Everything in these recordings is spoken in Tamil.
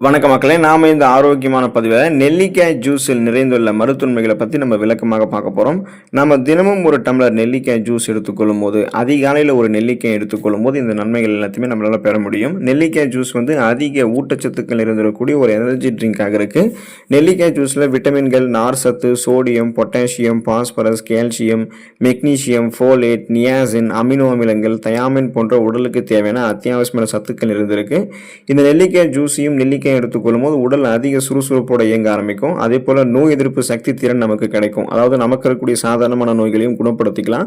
வணக்க மக்களே நாம இந்த ஆரோக்கியமான பதிவை நெல்லிக்காய் ஜூஸில் நிறைந்துள்ள மருத்துவமைகளை பற்றி நம்ம விளக்கமாக பார்க்க போகிறோம் நம்ம தினமும் ஒரு டம்ளர் நெல்லிக்காய் ஜூஸ் எடுத்துக்கொள்ளும் போது அதிகாலையில் ஒரு நெல்லிக்காய் எடுத்துக்கொள்ளும் போது இந்த நன்மைகள் எல்லாத்தையுமே நம்மளால் பெற முடியும். நெல்லிக்காய் ஜூஸ் வந்து அதிக ஊட்டச்சத்துக்கள் இருந்திருக்கக்கூடிய ஒரு எனர்ஜி ட்ரிங்காக இருக்குது நெல்லிக்காய் ஜூஸில் விட்டமின்கள் நார் சத்து sodium potassium phosphorus calcium magnesium folate niacin amino அமிலங்கள் தயாமின் போன்ற உடலுக்கு தேவையான அத்தியாவசியமான சத்துக்கள் இருந்திருக்கு இந்த நெல்லிக்காய் ஜூஸையும் நெல்லிக்காய் எடுத்துக்கொள்ளும் போது உடல் அதிக சுறுசுறுப்போட இயங்க ஆரம்பிக்கும். அதே போல் நோய் எதிர்ப்பு சக்தி திறன் நமக்கு கிடைக்கும். அதாவது நமக்கு இருக்கக்கூடிய சாதாரணமான நோய்களையும் குணப்படுத்திக்கலாம்.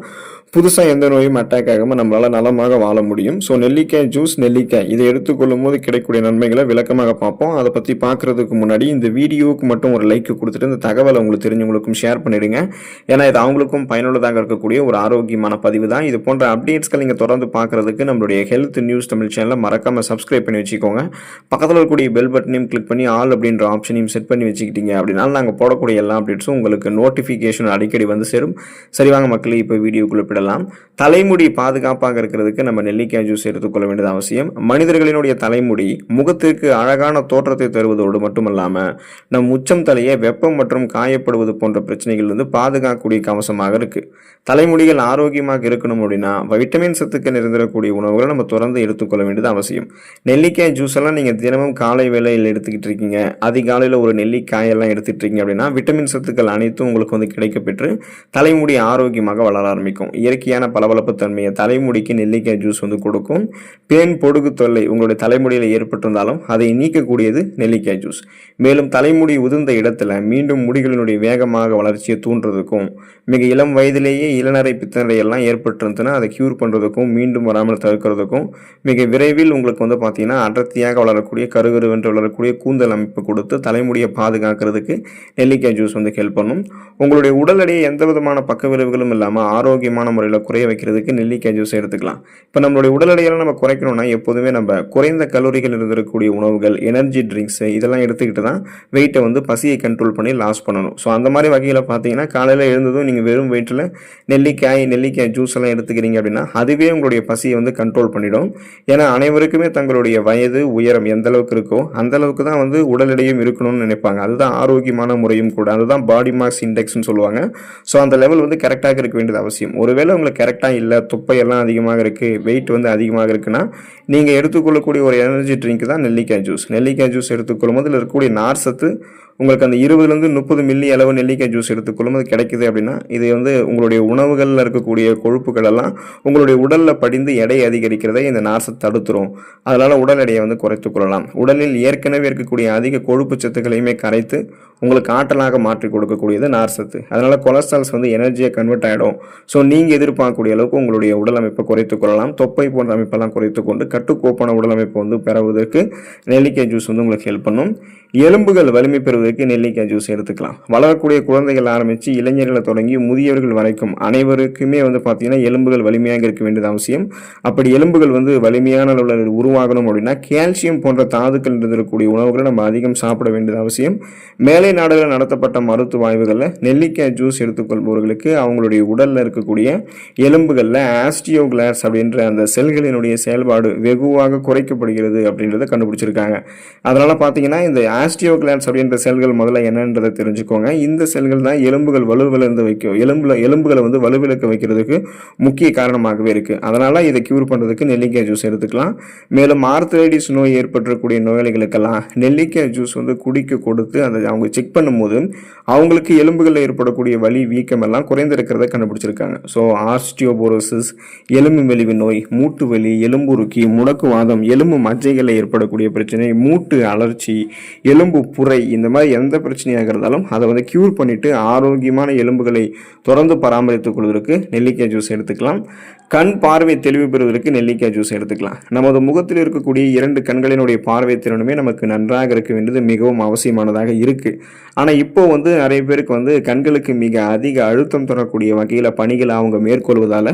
புதுசாக எந்த நோயும் அட்டாக் ஆகாமல் நம்மளால் நலமாக வாழ முடியும். ஸோ நெல்லிக்காய் ஜூஸ் நெல்லிக்காய். இதை எடுத்துக்கொள்ளும் போது கிடைக்கக்கூடிய நன்மைகளை விளக்கமாக பார்ப்போம். அதை பற்றி பார்க்குறதுக்கு முன்னாடி இந்த வீடியோவுக்கு மட்டும் ஒரு லைக் கொடுத்துட்டு இந்த தகவலை உங்களுக்கு தெரிஞ்சவங்களுக்கும் ஷேர் பண்ணிடுங்க. ஏன்னா இது அவங்களுக்கும் பயனுள்ளதாக இருக்கக்கூடிய ஒரு ஆரோக்கியமான பதிவு தான். இது போன்ற அப்டேட்ஸ்கள் நீங்கள் தொடர்ந்து பார்க்குறதுக்கு நம்மளுடைய ஹெல்த் நியூஸ் தமிழ் சேனலை மறக்காமல் சப்ஸ்கிரைப் பண்ணி வச்சுக்கோங்க. பக்கத்தில் இருக்கக்கூடிய பெல் பட்டனையும் கிளிக் பண்ணி ஆல் அப்படின்ற ஆப்ஷனையும் செட் பண்ணி வச்சுக்கிட்டீங்க அப்படின்னா நாங்கள் போடக்கூடிய எல்லா அப்டேட்ஸும் உங்களுக்கு நோட்டிஃபிகேஷன் அடிக்கடி வந்து சேரும். சரி வாங்க மக்களே இப்போ வீடியோக்குள்ளே விடலாம் தலைமுடி பாதுகாப்பாக இருக்கிறதுக்கு நம்ம நெல்லிக்காய் ஜூஸ் எடுத்துக்கொள்ள வேண்டியது அவசியம். மனிதர்களினுடைய தலைமுடி முகத்திற்கு அழகான தோற்றத்தை தருவதோடு மட்டுமல்லாமல் நம் உச்சம் தலையை வெப்பம் மற்றும் காயப்படுவது போன்ற பிரச்சனைகள் வந்து பாதுகாக்கக்கூடிய கவசமாக இருக்கு. தலைமுடிகள் ஆரோக்கியமாக இருக்கணும் அப்படின்னா விட்டமின் சத்துக்கள் நிறைந்திருக்கக்கூடிய உணவுகளை நம்ம தொடர்ந்து எடுத்துக்கொள்ள வேண்டியது அவசியம். நெல்லிக்காய் ஜூஸ் எல்லாம் நீங்கள் தினமும் காலை வேலையில் எடுத்துக்கிட்டு இருக்கீங்க அதிகாலையில் ஒரு நெல்லிக்காயெல்லாம் எடுத்துகிட்டு இருக்கீங்க அப்படின்னா விட்டமின் சத்துக்கள் அனைத்தும் உங்களுக்கு வந்து கிடைக்கப்பெற்று தலைமுடி ஆரோக்கியமாக வளர ஆரம்பிக்கும். இயற்கையான பளபளப்பு தன்மையை தலைமுடிக்கு நெல்லிக்காய் ஜூஸ் வந்து கொடுக்கும். பேன் பொடுகு தொல்லை உங்களுடைய தலைமுடியில் ஏற்பட்டிருந்தாலும் அதை நீக்கக்கூடியது நெல்லிக்காய் ஜூஸ் மேலும் தலைமுடி உதிர்ந்த இடத்துல மீண்டும் முடிகளினுடைய வேகமாக வளர்ச்சியை தூண்டுறதுக்கும் மிக இளம் வயதிலேயே இளநரை பித்தநரை எல்லாம் ஏற்பட்டிருந்ததுன்னா அதை க்யூர் பண்ணுறதுக்கும் மீண்டும் வராமல் தடுக்கிறதுக்கும் மிக விரைவில் உங்களுக்கு வந்து பார்த்தீங்கன்னா அடர்த்தியாக வளரக்கூடிய கருகருவென்று வளரக்கூடிய கூந்தல் அமைப்பு கொடுத்து தலைமுடியை பாதுகாக்கிறதுக்கு நெல்லிக்காய் ஜூஸ் வந்து ஹெல்ப் பண்ணும். உங்களுடைய உடல் எடையை எந்த விதமான பக்க விளைவுகளும் இல்லாமல் ஆரோக்கியமான முறையில் குறைய வைக்கிறதுக்கு நெல்லிக்காய் ஜூஸ் எடுத்துக்கலாம். இப்போ நம்மளுடைய உடல் எடையெல்லாம் நம்ம குறைக்கணும்னா எப்போதுமே நம்ம குறைந்த கலோரிகள் இருந்திருக்கக்கூடிய உணவுகள் எனர்ஜி ட்ரிங்க்ஸ் இதெல்லாம் எடுத்துக்கிட்டு தான் வெயிட்டை வந்து பசியை கண்ட்ரோல் பண்ணி லாஸ் பண்ணணும். ஸோ அந்த மாதிரி வகையில் பார்த்தீங்கன்னா காலையில் எழுந்ததும் நீங்கள் வெறும் வெயிட்டில் நெல்லிக்காய் நெல்லிக்காய் ஜூஸ் எல்லாம் எடுத்துக்கிறீங்க அப்படின்னா அதுவே உங்களுடைய பசியை வந்து கண்ட்ரோல் பண்ணிடும். ஏன்னா அனைவருக்குமே தங்களுடைய வயது உயரம் எந்த அளவுக்கு இருக்கோ அந்த அளவுக்கு தான் வந்து உடல் எடையும் இருக்கணும்னு நினைப்பாங்க. அதுதான் ஆரோக்கியமான முறையும் கூட. அதுதான் பாடி மாஸ் இண்டெக்ஸ்னு சொல்லுவாங்க. ஸோ அந்த லெவல் வந்து கரெக்டாக இருக்க வேண்டியது அவசியம். ஒருவேளை உங்களுக்கு கரெக்டாக இல்லை துப்பையெல்லாம் அதிகமாக இருக்குது வெயிட் வந்து அதிகமாக இருக்குன்னா நீங்கள் எடுத்துக்கொள்ளக்கூடிய ஒரு எனர்ஜி ட்ரிங்க் தான் நெல்லிக்காய் ஜூஸ் நெல்லிக்காய் ஜூஸ் எடுத்துக்கொள்ளும் போது இருக்கக்கூடிய நார் சத்து உங்களுக்கு அந்த இருபதுலேருந்து முப்பது மில்லி அளவு நெல்லிக்காய் ஜூஸ் எடுத்துக்கொள்ளும். அது கிடைக்குது அப்படின்னா இது வந்து உங்களுடைய உணவுகளில் இருக்கக்கூடிய கொழுப்புகள் எல்லாம் உங்களுடைய உடலில் படிந்து எடை அதிகரிக்கிறதை இந்த நார்சத்து தடுத்துரும். அதனால் உடல் எடையை வந்து குறைத்து கொள்ளலாம். உடலில் ஏற்கனவே இருக்கக்கூடிய அதிக கொழுப்பு சத்துக்களையுமே கரைத்து உங்களுக்கு ஆற்றலாக மாற்றி கொடுக்கக்கூடியது நார் சத்து அதனால் கொலஸ்ட்ரால்ஸ் வந்து எனர்ஜியை கன்வெர்ட் ஆகிடும் ஸோ நீங்கள் எதிர்பார்க்கக்கூடிய அளவுக்கு உங்களுடைய உடல் அமைப்பை குறைத்து கொள்ளலாம். தொப்பை போன்ற அமைப்பெல்லாம் குறைத்து கொண்டு கட்டுக்கோப்பான உடல் அமைப்பை வந்து பெறுவதற்கு நெல்லிக்காய் ஜூஸ் வந்து உங்களுக்கு ஹெல்ப் பண்ணும். எலும்புகள் வலிமை பெறுவதற்கு நெல்லிக்காய் ஜூஸ் எடுத்துக்கலாம். வளரக்கூடிய குழந்தைகள் ஆரம்பித்து இளைஞர்களை தொடங்கி முதியவர்கள் வரைக்கும் அனைவருக்குமே வந்து பார்த்தீங்கன்னா எலும்புகள் வலிமையாக இருக்க வேண்டியது அவசியம். அப்படி எலும்புகள் வந்து வலிமையான அளவில் உருவாகணும் அப்படின்னா கால்சியம் போன்ற தாதுக்கள் இருந்திருக்கக்கூடிய உணவுகளை நம்ம அதிகம் சாப்பிட வேண்டியது அவசியம். மேலே நாடுகளில் நடத்தப்பட்ட மருத்துவ ஆய்வுகளில் நெல்லிக்காய் ஜூஸ் எடுத்துக்கொள்பவர்களுக்கு அவங்களுடைய உடலில் இருக்கக்கூடிய எலும்புகளில் ஆஸ்டியோகிளாஸ் அப்படின்ற அந்த செல்களினுடைய செயல்பாடு வெகுவாக குறைக்கப்படுகிறது அப்படின்றத கண்டுபிடிச்சிருக்காங்க. அதனால் பார்த்தீங்கன்னா இந்த ஆஸ்டியோகிளாஸ் அப்படின்ற செல்கள் முதல்ல என்னன்றதை தெரிஞ்சுக்கோங்க. இந்த செல்கள் தான் எலும்புகள் வலுவிழந்து வைக்கும் எலும்புல எலும்புகளை வந்து வலுவிழக்க வைக்கிறதுக்கு முக்கிய காரணமாகவே இருக்குது அதனால் இதை க்யூர் பண்ணுறதுக்கு நெல்லிக்காய் ஜூஸ் எடுத்துக்கலாம். மேலும் ஆர்த்தரைடிஸ் நோய் ஏற்பட்டக்கூடிய நோயாளிகளுக்கெல்லாம் நெல்லிக்காய் ஜூஸ் வந்து குடிக்க கொடுத்து அதை அவங்க செக் பண்ணும்போது அவங்களுக்கு எலும்புகளில் ஏற்படக்கூடிய வலி வீக்கம் எல்லாம் குறைந்திருக்கிறத கண்டுபிடிச்சிருக்காங்க. ஸோ ஆஸ்டியோபோரோசிஸ் எலும்பு மெலிவு நோய் மூட்டு வலி எலும்புருக்கி முடக்குவாதம் எலும்பு மஜ்ஜைகளில் ஏற்படக்கூடிய பிரச்சனை மூட்டு அலர்ச்சி எலும்பு புரை இந்த மாதிரி எந்த பிரச்சனையாக இருந்தாலும் அதை வந்து க்யூர் பண்ணிவிட்டு ஆரோக்கியமான எலும்புகளை தொடர்ந்து பராமரித்துக் கொள்வதற்கு நெல்லிக்காய் ஜூஸ் எடுத்துக்கலாம். கண் பார்வை தெளிவு பெறுவதற்கு நெல்லிக்காய் ஜூஸ் எடுத்துக்கலாம். நமது முகத்தில் இருக்கக்கூடிய இரண்டு கண்களினுடைய பார்வை திறனுமே நமக்கு நன்றாக இருக்க வேண்டியது மிகவும் அவசியமானதாக இருக்குது ஆனால் இப்போ வந்து நிறைய பேருக்கு வந்து கண்களுக்கு மிக அதிக அழுத்தம் தரக்கூடிய வகையில் பணிகளை அவங்க மேற்கொள்வதால்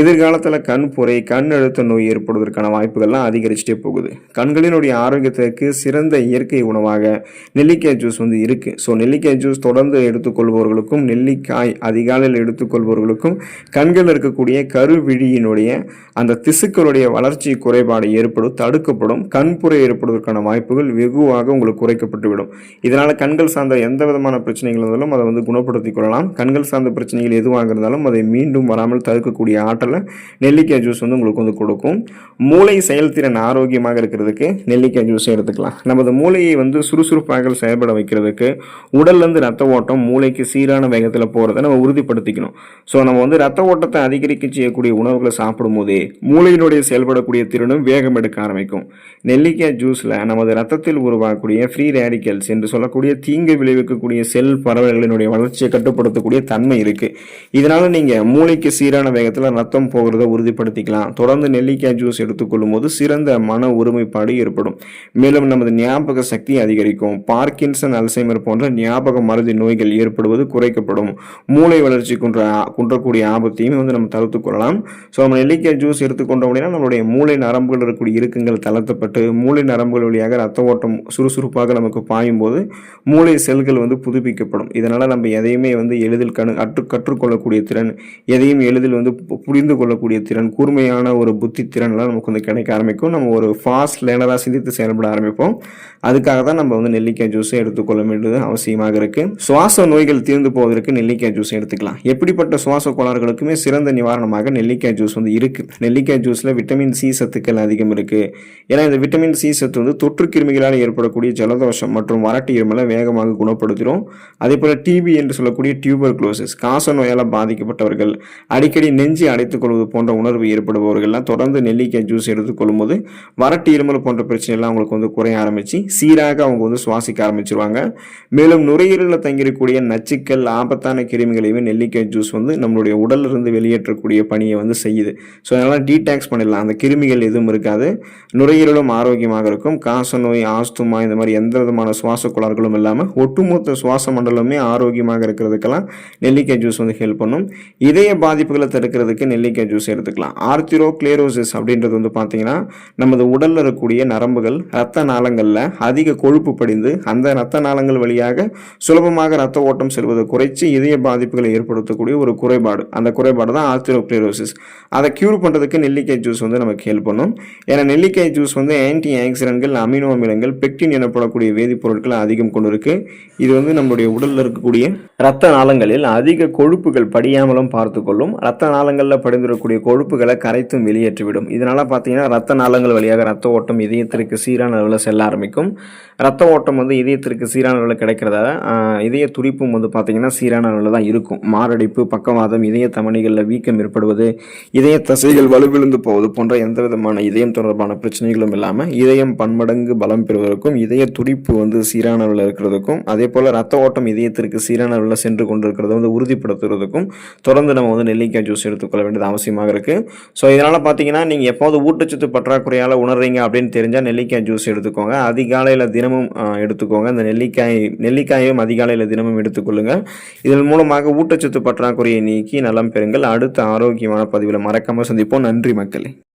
எதிர்காலத்தில் கண் புரை கண் அழுத்த நோய் ஏற்படுவதற்கான வாய்ப்புகள்லாம் அதிகரிச்சுட்டே போகுது. கண்களினுடைய ஆரோக்கியத்திற்கு சிறந்த இயற்கை உணவாக நெல்லிக்காய் ஜூஸ் வந்து இருக்குது ஸோ நெல்லிக்காய் ஜூஸ் தொடர்ந்து எடுத்துக்கொள்பவர்களுக்கும் நெல்லிக்காய் அதிகாலையில் எடுத்துக்கொள்பவர்களுக்கும் கண்களில் இருக்கக்கூடிய கருவி விழியினுடைய அந்த திசுக்களுடைய வளர்ச்சி குறைபாடு ஏற்படும் தடுக்கப்படும் கண்புரை ஏற்படுவதற்கான வாய்ப்புகள் வெகுவாக உங்களுக்கு குறைக்கப்பட்டுவிடும். இதனால் கண்கள் சார்ந்த எந்த விதமான பிரச்சனைகள் இருந்தாலும் அதை வந்து குணப்படுத்திக் கொள்ளலாம். கண்கள் சார்ந்த பிரச்சனைகள் எதுவாக இருந்தாலும் அதை மீண்டும் வராமல் தடுக்கக்கூடிய ஆற்றலை நெல்லிக்காய் ஜூஸ் வந்து உங்களுக்கு வந்து கொடுக்கும். மூளை செயல்திறன் ஆரோக்கியமாக இருக்கிறதுக்கு நெல்லிக்காய் ஜூஸ் எடுத்துக்கலாம். நமது மூளையை வந்து சுறுசுறுப்பாக செயல்பட வைக்கிறதுக்கு உடல்லேருந்து ரத்த ஓட்டம் மூளைக்கு சீரான வேகத்தில் போகிறத நம்ம உறுதிப்படுத்திக்கணும். ஸோ நம்ம வந்து ரத்த ஓட்டத்தை அதிகரிக்க செய்யக்கூடிய உணவுகளை சாப்பிடும்போதே மூளையினுடைய செயல்படக்கூடிய திறனும் வேகம் எடுக்க ஆரம்பிக்கும். நெல்லிக்காய் ஜூஸில் நமது ரத்தத்தில் உருவாகக்கூடிய ஃப்ரீ ரேடிக்கல்ஸ் என்று சொல்லக்கூடிய தீங்கு விளைவிக்கக்கூடிய செல் பறவைகளினுடைய வளர்ச்சியை கட்டுப்படுத்தக்கூடிய தன்மை இருக்குது இதனால் நீங்கள் மூளைக்கு சீரான வேகத்தில் ரத்தம் போகிறத உறுதிப்படுத்திக்கலாம். தொடர்ந்து நெல்லிக்காய் ஜூஸ் எடுத்துக்கொள்ளும் போது சிறந்த மன ஒருமைப்பாடு ஏற்படும். மேலும் நமது ஞாபக சக்தி அதிகரிக்கும். பார்க்கின்சன் அல்சைமர் போன்ற ஞாபக மருதி நோய்கள் ஏற்படுவது குறைக்கப்படும். மூளை வளர்ச்சி குன்ற குன்றக்கூடிய ஆபத்தையும் வந்து நம்ம தவிர்த்துக்கொள்ளலாம் கொள்ளலாம். ஸோ நம்ம நெல்லிக்காய் ஜூஸ் எடுத்துக்கொண்டோம் அப்படின்னா நம்மளுடைய மூளை நரம்புகள் இருக்கக்கூடிய இறுக்கங்கள் தளர்த்தப்பட்டு மூளை நரம்புகள் வழியாக ரத்த ஓட்டம் சுறுசுறுப்பாக நமக்கு பாயும் போது மூளை செல்கள் வந்து புதுப்பிக்கப்படும். இதனால் நம்ம எதையுமே வந்து எளிதில் கணு அற்று கற்றுக்கொள்ளக்கூடிய திறன் எதையும் எளிதில் வந்து பு- புரிந்து கொள்ளக்கூடிய திறன் கூர்மையான ஒரு புத்தி திறன்லாம் நமக்கு வந்து கிடைக்க ஆரம்பிக்கும். நம்ம ஒரு ஃபாஸ்ட் லேனராக சிந்தித்து செயல்பட ஆரம்பிப்போம். அதுக்காக தான் நம்ம வந்து நெல்லிக்காய் ஜூஸை எடுத்துக்கொள்ள வேண்டியது அவசியமாக இருக்குது சுவாச நோய்கள் தீர்ந்து போவதற்கு நெல்லிக்காய் ஜூஸ் எடுத்துக்கலாம். எப்படிப்பட்ட சுவாச கோளாறுகளுக்குமே சிறந்த நிவாரணமாக நெல்லிக்காய் நெல்லிக்காய் ஜூஸ் வந்து இருக்குது நெல்லிக்காய் ஜூஸில் விட்டமின் சி சத்துக்கள் அதிகம் இருக்குது ஏன்னா இந்த விட்டமின் சி சத்து வந்து தொற்று கிருமிகளால் ஏற்படக்கூடிய ஜலதோஷம் மற்றும் வறட்டு இருமலை வேகமாக குணப்படுத்திடும். அதே போல் டிபி என்று சொல்லக்கூடிய டியூபர் குளோசஸ் காச நோயால் பாதிக்கப்பட்டவர்கள் அடிக்கடி நெஞ்சு அடைத்துக் கொள்வது போன்ற உணர்வு ஏற்படுபவர்கள்லாம் தொடர்ந்து நெல்லிக்காய் ஜூஸ் எடுத்துக்கொள்ளும் போது வறட்டு இருமல் போன்ற பிரச்சனைலாம் அவங்களுக்கு வந்து குறைய ஆரம்பித்து சீராக அவங்க வந்து சுவாசிக்க ஆரம்பிச்சிருவாங்க. மேலும் நுரையீரலில் தங்கியிருக்கக்கூடிய நச்சுக்கள் ஆபத்தான கிருமிகளையுமே நெல்லிக்காய் ஜூஸ் வந்து நம்மளுடைய உடலிருந்து வெளியேற்றக்கூடிய பணியை வந்து செய்யுது. ஸோ அதனால் டீடாக்ஸ் பண்ணிடலாம். அந்த கிருமிகள் எதுவும் இருக்காது. நுரையீரலும் ஆரோக்கியமாக இருக்கும். காச நோய் ஆஸ்துமா இந்த மாதிரி எந்த விதமான சுவாச கோளாறுகளும் இல்லாமல் ஒட்டுமொத்த சுவாச மண்டலமே ஆரோக்கியமாக இருக்கிறதுக்கெல்லாம் நெல்லிக்காய் ஜூஸ் வந்து ஹெல்ப் பண்ணும். இதய பாதிப்புகளை தடுக்கிறதுக்கு நெல்லிக்காய் ஜூஸ் எடுத்துக்கலாம். ஆர்த்திரோ கிளேரோசிஸ் அப்படின்றது வந்து பார்த்தீங்கன்னா நமது உடலில் இருக்கக்கூடிய நரம்புகள் ரத்த நாளங்களில் அதிக கொழுப்பு படிந்து அந்த ரத்த நாளங்கள் வழியாக சுலபமாக ரத்த ஓட்டம் செல்வதை குறைச்சி இதய பாதிப்புகளை ஏற்படுத்தக்கூடிய ஒரு குறைபாடு. அந்த குறைபாடு தான் ஆர்த்திரோ கிளேரோசிஸ் அதை க்யூர் பண்ணுறதுக்கு நெல்லிக்காய் ஜூஸ் வந்து நமக்கு ஹெல்ப் பண்ணும். ஏன்னா நெல்லிக்காய் ஜூஸ் வந்து ஆன்டி ஆக்சிடென்ட்கள் அமினோ அமிலங்கள் பெக்டின் எனப்படக்கூடிய வேதிப்பொருட்களை அதிகம் கொண்டு இருக்கு இது வந்து நம்மளுடைய உடலில் இருக்கக்கூடிய ரத்த நாளங்களில் அதிக கொழுப்புகள் படியாமலும் பார்த்துக்கொள்ளும். ரத்த நாளங்களில் படிந்துடக்கூடிய கொழுப்புகளை கரைத்தும் வெளியேற்றிவிடும். இதனால் பார்த்தீங்கன்னா ரத்த நாளங்கள் வழியாக ரத்த ஓட்டம் இதயத்திற்கு சீரான அளவில் செல்ல ஆரம்பிக்கும். ரத்த ஓட்டம் வந்து இதயத்திற்கு சீரான அளவில் கிடைக்கிறதால இதய துடிப்பும் வந்து பார்த்தீங்கன்னா சீரான அளவில் தான் இருக்கும். மாரடைப்பு பக்கவாதம் இதய தமணிகளில் வீக்கம் ஏற்படுவது இதய தசைகள் வலுவிழுந்து போவது போன்ற எந்த விதமான இதயம் தொடர்பான பிரச்சனைகளும் இல்லாமல் இதயம் பன்மடங்கு பலம் பெறுவதற்கும் இதய துடிப்பு வந்து சீரான அளவில் இருக்கிறதுக்கும் அதே போல் ரத்த ஓட்டம் இதயத்திற்கு சீரான அளவில் சென்று கொண்டிருக்கிறத வந்து உறுதிப்படுத்துறதுக்கும் தொடர்ந்து நம்ம வந்து நெல்லிக்காய் ஜூஸ் எடுத்துக்கொள்ள வேண்டியது அவசியமாக இருக்குது ஸோ இதனால் பார்த்தீங்கன்னா நீங்கள் எப்போது ஊட்டச்சத்து பற்றாக்குறையால் உணர்றீங்க அப்படின்னு தெரிஞ்சால் நெல்லிக்காய் ஜூஸ் எடுத்துக்கோங்க. அதிகாலையில் தினமும் எடுத்துக்கோங்க. இந்த நெல்லிக்காய் நெல்லிக்காயும் அதிகாலையில் தினமும் எடுத்துக்கொள்ளுங்கள் இதன் மூலமாக ஊட்டச்சத்து பற்றாக்குறையை நீக்கி நலம் பெறுங்கள். அடுத்த ஆரோக்கியமான பதிவில் மறக்காமல் சந்திப்போம். நன்றி மக்களே.